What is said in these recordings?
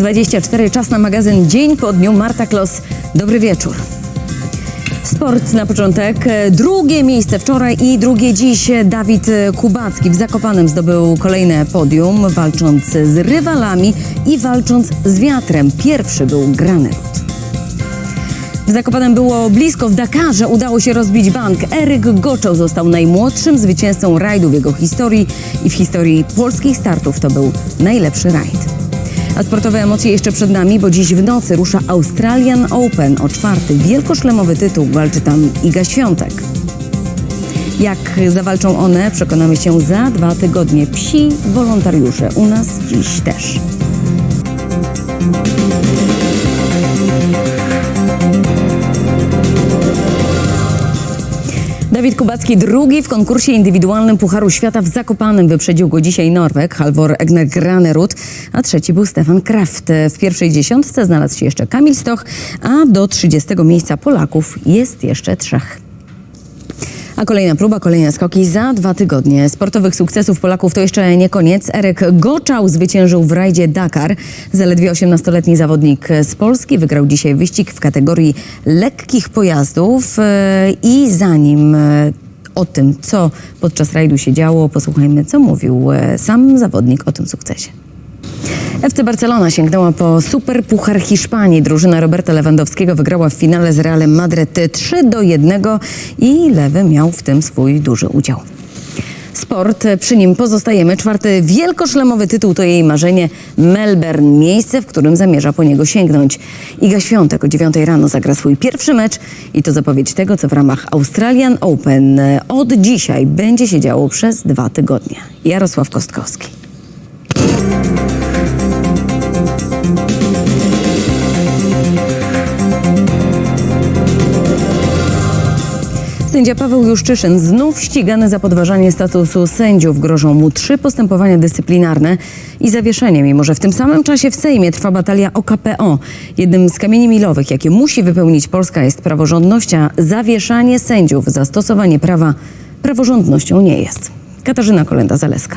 TVN24, czas na magazyn Dzień po dniu. Marta Klos, dobry wieczór. Sport na początek. Drugie miejsce wczoraj i drugie dziś. Dawid Kubacki w Zakopanem zdobył kolejne podium, walcząc z rywalami i walcząc z wiatrem. Pierwszy był Granerud. W Zakopanem było blisko. W Dakarze udało się rozbić bank. Eryk Goczoł został najmłodszym zwycięzcą rajdu w jego historii i w historii polskich startów to był najlepszy rajd. A sportowe emocje jeszcze przed nami, bo dziś w nocy rusza Australian Open. O czwarty wielkoszlemowy tytuł walczy tam Iga Świątek. Jak zawalczą one, przekonamy się za dwa tygodnie. Psi wolontariusze u nas dziś też. Dawid Kubacki drugi w konkursie indywidualnym Pucharu Świata w Zakopanem. Wyprzedził go dzisiaj Norweg, Halvor Egner Granerud, a trzeci był Stefan Kraft. W pierwszej dziesiątce znalazł się jeszcze Kamil Stoch, a do 30 miejsca Polaków jest jeszcze trzech. A kolejna próba, kolejne skoki za dwa tygodnie. Sportowych sukcesów Polaków to jeszcze nie koniec. Erek Goczał zwyciężył w rajdzie Dakar. Zaledwie 18-letni zawodnik z Polski wygrał dzisiaj wyścig w kategorii lekkich pojazdów. E, I zanim e, o tym, co podczas rajdu się działo, posłuchajmy, co mówił e, sam zawodnik o tym sukcesie. FC Barcelona sięgnęła po Super Puchar Hiszpanii. Drużyna Roberta Lewandowskiego wygrała w finale z Realem Madryt 3 do 1 i Lewy miał w tym swój duży udział. Sport, przy nim pozostajemy. Czwarty wielkoszlemowy tytuł to jej marzenie Melbourne, miejsce, w którym zamierza po niego sięgnąć. Iga Świątek o 9 rano zagra swój pierwszy mecz i to zapowiedź tego, co w ramach Australian Open od dzisiaj będzie się działo przez dwa tygodnie. Jarosław Kostkowski. Sędzia Paweł Juszczyszyn znów ścigany za podważanie statusu sędziów. Grożą mu trzy postępowania dyscyplinarne i zawieszenie, mimo że w tym samym czasie w Sejmie trwa batalia o KPO. Jednym z kamieni milowych, jakie musi wypełnić Polska jest praworządność, a zawieszanie sędziów za stosowanie prawa praworządnością nie jest. Katarzyna Kolenda-Zaleska.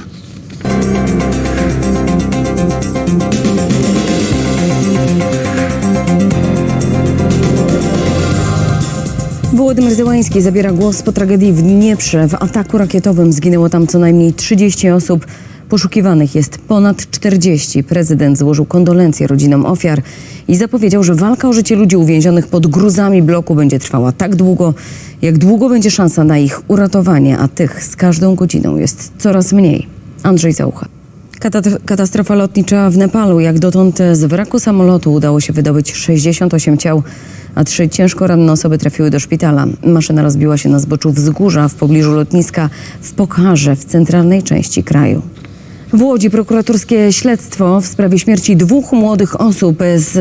Wołodymyr Zełański zabiera głos po tragedii w Dnieprze. W ataku rakietowym zginęło tam co najmniej 30 osób. Poszukiwanych jest ponad 40. Prezydent złożył kondolencje rodzinom ofiar i zapowiedział, że walka o życie ludzi uwięzionych pod gruzami bloku będzie trwała tak długo, jak długo będzie szansa na ich uratowanie, a tych z każdą godziną jest coraz mniej. Andrzej Zaucha. Kata- Katastrofa lotnicza w Nepalu. Jak dotąd z wraku samolotu udało się wydobyć 68 ciał, a trzy ciężko ranne osoby trafiły do szpitala. Maszyna rozbiła się na zboczu wzgórza w pobliżu lotniska w Pokharze w centralnej części kraju. W Łodzi prokuratorskie śledztwo w sprawie śmierci dwóch młodych osób z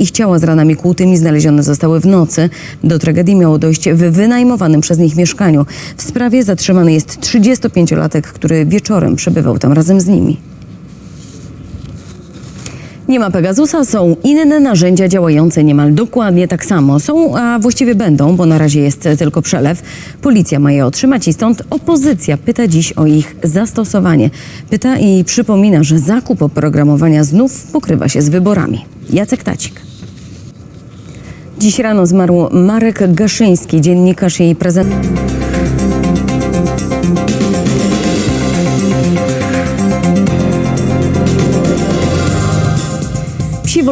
ich ciała z ranami kłutymi znalezione zostały w nocy. Do tragedii miało dojść w wynajmowanym przez nich mieszkaniu. W sprawie zatrzymany jest 35-latek, który wieczorem przebywał tam razem z nimi. Nie ma Pegasusa, są inne narzędzia działające niemal dokładnie tak samo. Są, a właściwie będą, bo na razie jest tylko przelew. Policja ma je otrzymać i stąd opozycja pyta dziś o ich zastosowanie. Pyta i przypomina, że zakup oprogramowania znów pokrywa się z wyborami. Jacek Tacik. Dziś rano zmarł Marek Gaszyński, dziennikarz i prezent.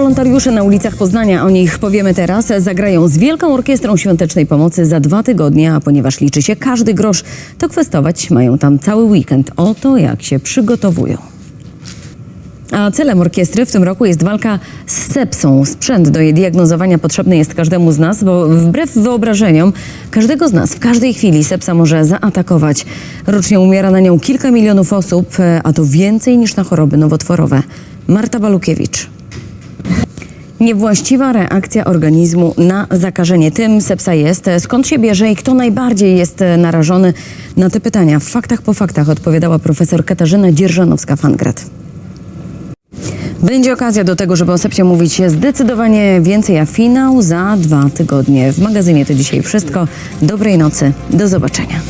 Wolontariusze na ulicach Poznania, o nich powiemy teraz, zagrają z Wielką Orkiestrą Świątecznej Pomocy za dwa tygodnie, a ponieważ liczy się każdy grosz, to kwestować mają tam cały weekend. Oto jak się przygotowują. A celem orkiestry w tym roku jest walka z sepsą. Sprzęt do jej diagnozowania potrzebny jest każdemu z nas, bo wbrew wyobrażeniom każdego z nas w każdej chwili sepsa może zaatakować. Rocznie umiera na nią kilka milionów osób, a to więcej niż na choroby nowotworowe. Marta Balukiewicz. Niewłaściwa reakcja organizmu na zakażenie. Tym sepsa jest. Skąd się bierze i kto najbardziej jest narażony? Na te pytania w faktach po faktach odpowiadała profesor Katarzyna Dzierżanowska-Fangrat. Będzie okazja do tego, żeby o sepsie mówić zdecydowanie więcej, a finał za dwa tygodnie. W magazynie to dzisiaj wszystko. Dobrej nocy. Do zobaczenia.